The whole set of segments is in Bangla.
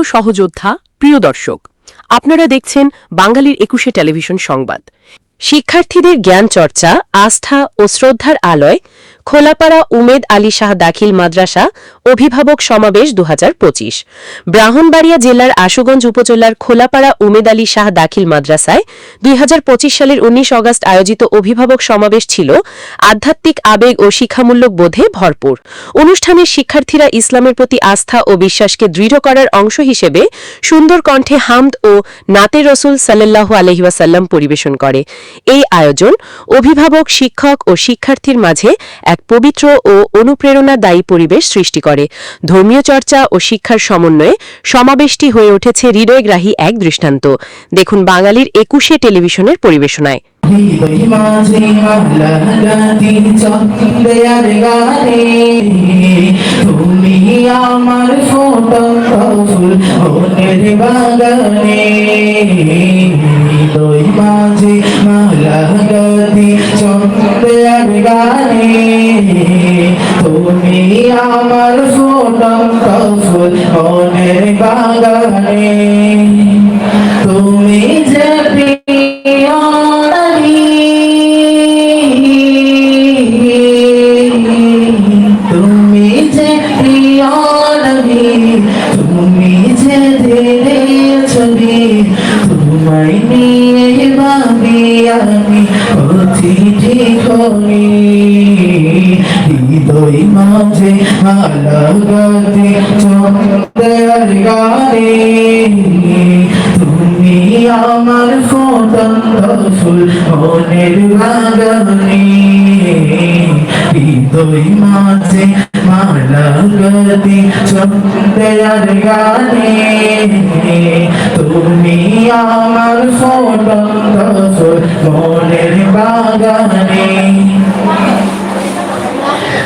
প্রিয় সহযোদ্ধা, প্রিয় দর্শক, আপনারা দেখছেন বাঙালির একুশে টেলিভিশন সংবাদ। শিক্ষার্থীদের জ্ঞান চর্চা আস্থা ও শ্রদ্ধার আলয় খোলাপাড়া উমেদ আলী শাহ দাখিল মাদ্রাসা অভিভাবক সমাবেশ দু ব্রাহ্মণবাড়িয়া জেলার আশুগঞ্জ উপজেলার খোলাপাড়া উমেদ আলী শাহ দাখিল মাদ্রাসায় দুই সালের ১৯ অগস্ট আয়োজিত অভিভাবক সমাবেশ ছিল আধ্যাত্মিক আবেগ ও শিক্ষামূলক বোধে ভরপুর। অনুষ্ঠানে শিক্ষার্থীরা ইসলামের প্রতি আস্থা ও বিশ্বাসকে দৃঢ় করার অংশ হিসেবে সুন্দর কণ্ঠে হামদ ও নাতে রসুল সাল্লাল্লাহু আলহিবাসাল্লাম পরিবেশন করে। এই আয়োজন অভিভাবক, শিক্ষক ও শিক্ষার্থীর মাঝে এক পবিত্র ও অনুপ্রেরণাদায়ী পরিবেশ সৃষ্টি করে। ধর্মীয় চর্চা ও শিক্ষার সমন্বয়ে সমাবেশটি হয়ে উঠেছে হৃদয়গ্রাহী এক দৃষ্টান্ত। দেখুন বাঙালির একুশে টেলিভিশনের পরিবেশনায়। মাঝে মালাগাদি চন্দ্রের গানে তুমি আমার ফোটা ফুল অনেক বাগানে। গাতে চন্দ্রের গানে তুমি আমার ফোটন্ত ফুল মনের বাগানে হৃদয় মাঝে মালা গতি চন্দ্রের গানে তুমি আমার ফোটন্ত ফুল বাগানে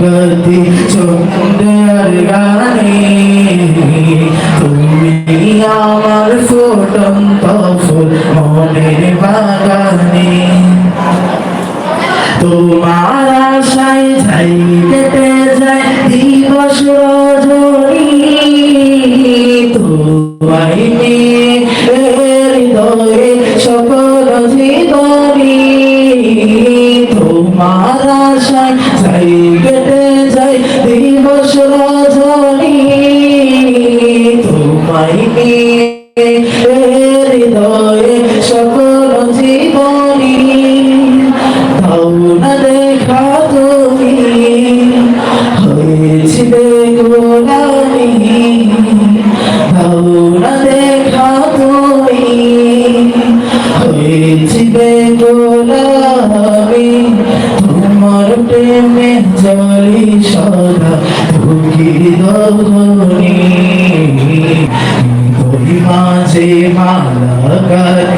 মালা গতি চন্দ্রের গানে। তুমি আমার ফুটন্ত ফুল মনের বাগানে। তোমার আশায় যাই কেটে যায় দিবস রজনী তোমায়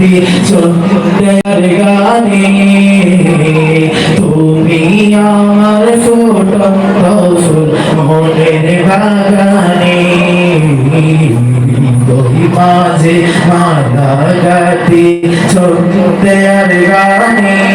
গাতি চন্দ্রের গানে তুমি আমার ফুটন্ত ফুল মনের বাগানে। মাঝে মালা গাতে চন্দ্রের গানে।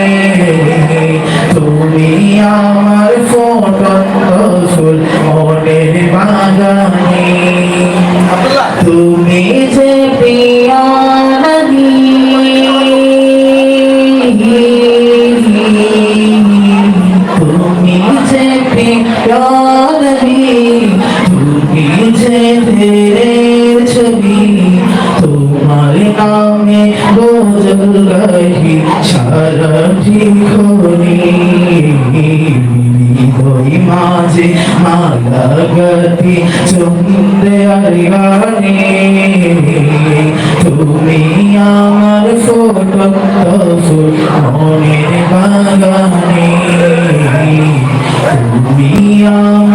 নবী তুমি যে তেরে ছবি। তোমার নামে গোজল গাহি সারা ঠিকনি হই মাঝে মালা গতি চন্দে আরিয়ানি তুমি আমার ফটো ফুল মনের বাগানে। তুমি আমার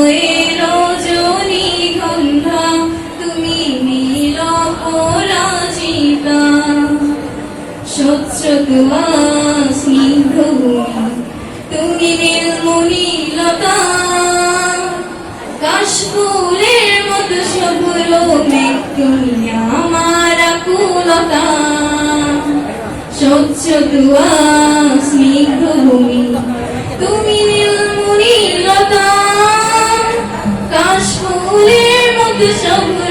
হৃদয়ে রজনী গন্ধা তুমি নীল পরাজিতা তুয়া স্নিগ্ধ মতো আমার স্নিগ্ধ ভূমি তুমি We on this own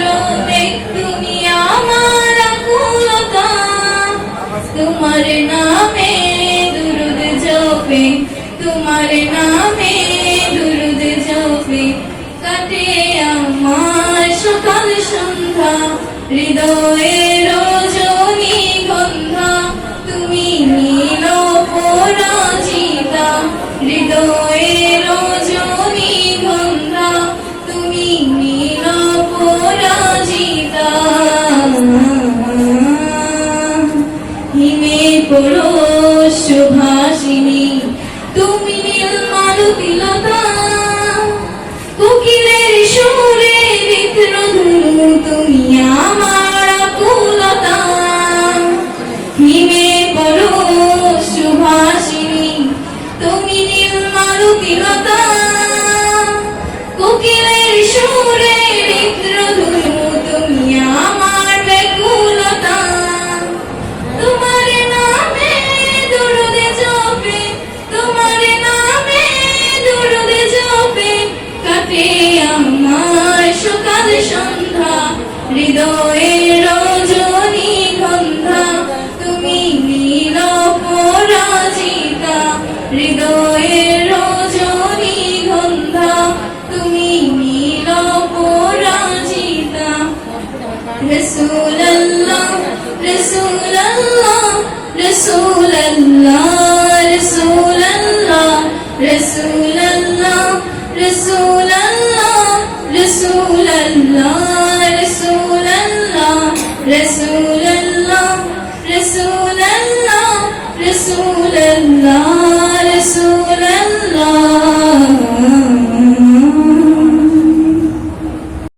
পুরো সুভাষিনী তুমি নীল মালতী লতা